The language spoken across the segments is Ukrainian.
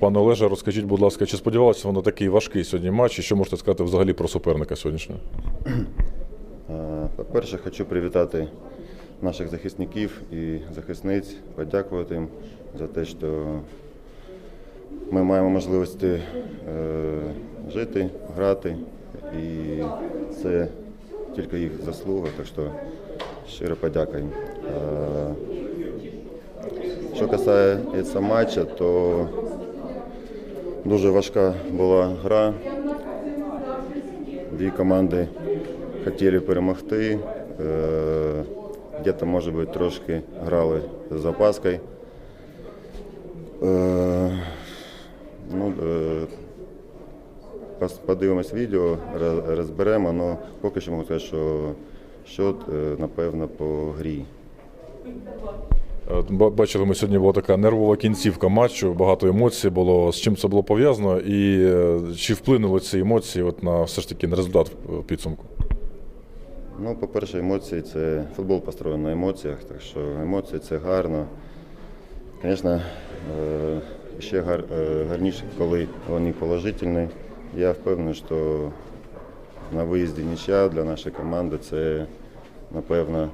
Пане Олеже, розкажіть, будь ласка, чи сподівалися ви на такий важкий сьогодні матч? І що можете сказати взагалі про суперника сьогоднішнього? По-перше, хочу привітати наших захисників і захисниць, подякувати їм за те, що ми маємо можливості е, жити, грати, і це тільки їх заслуга, так що щиро подяка їм. Що касається матча, то дуже важка була гра. Дві команди хотіли перемогти. Е, Где-то, може бути, трошки грали з запаскою. Е, Ну, е, подивимось відео, розберемо, але поки що можу сказати, що счет, напевно, по грі. Ба- Бачили, ми сьогодні була така нервова кінцівка матчу, багато емоцій було. З чим це було пов'язано, і е, чи вплинули ці емоції от на все ж таки на результат в підсумку? Ну, по-перше, емоції це футбол построєний на емоціях, так що емоції це гарно. Звісно, е, ще гар, е, гарніше, коли вони положительні. Я впевнений, що на виїзді нічия для нашої команди це, напевно,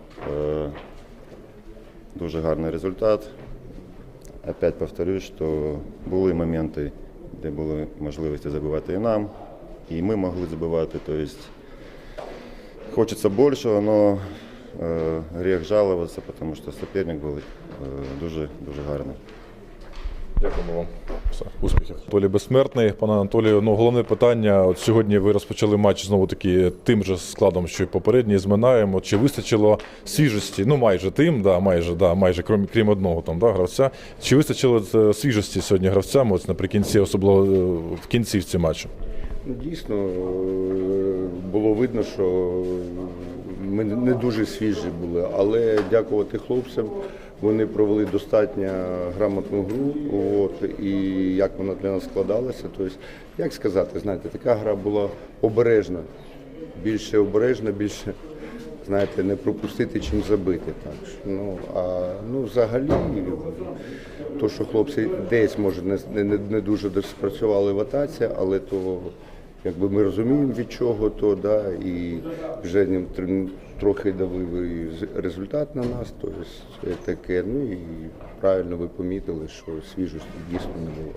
дуже гарний результат. Опять повторюсь, що були моменти, де були можливості забивати і нам, і ми могли забивати. Тобто, Хочется большего, но э, грех жаловаться, потому что соперник был э, дуже, дуже гарний. Дякуємо вам. Все, успіхів. Анатолій Безсмертний. Пане Анатолію, ну головне питання. От сьогодні ви розпочали матч знову таки тим же складом, що й попередній з Минаєм. Чи вистачило свіжості? Ну майже тим, да, майже, да, майже крім, крім одного там, да, гравця. Чи вистачило е, свіжості сьогодні гравцям? От наприкінці, особливо е, в кінцівці матчу? Ну, Дійсно, е, було видно, що ми не дуже свіжі були, але дякувати хлопцям. Вони провели достатньо грамотну гру. От, і як вона для нас складалася. Тобто, як сказати, знаєте, така гра була обережна, більше обережна, більше знаєте, не пропустити, чим забити. Так. Ну, а ну, взагалі, то, що хлопці десь може не, не, не дуже спрацювали в атаці, але то якби ми розуміємо від чого, то да, і вже трохи давив результат на нас. то є таке. Ну і правильно ви помітили, що свіжості дійсно не було.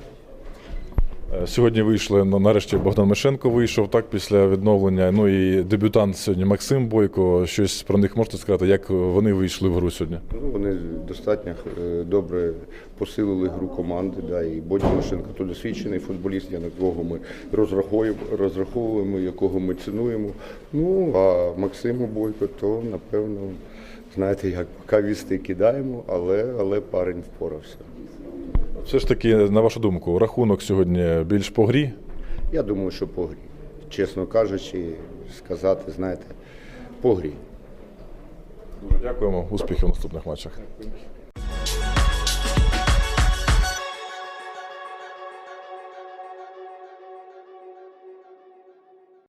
Е, Сьогодні вийшли ну, нарешті Богдан Мишенко вийшов так після відновлення. Ну і дебютант сьогодні Максим Бойко. Щось про них можете сказати, як вони вийшли в гру сьогодні? Ну, вони достатньо е, добре посилили гру команди. Да, і Бодя Машенко то досвідчений футболіст, на кого ми розраховуємо, розраховуємо, якого ми цінуємо. Ну а Максиму Бойко, то напевно, знаєте, як кавісти кидаємо, але, але парень впорався. Все ж таки, на вашу думку, рахунок сьогодні більш по грі. Я думаю, що по грі. Чесно кажучи, сказати, знаєте, по грі. Дуже дякуємо. Успіхів в наступних матчах.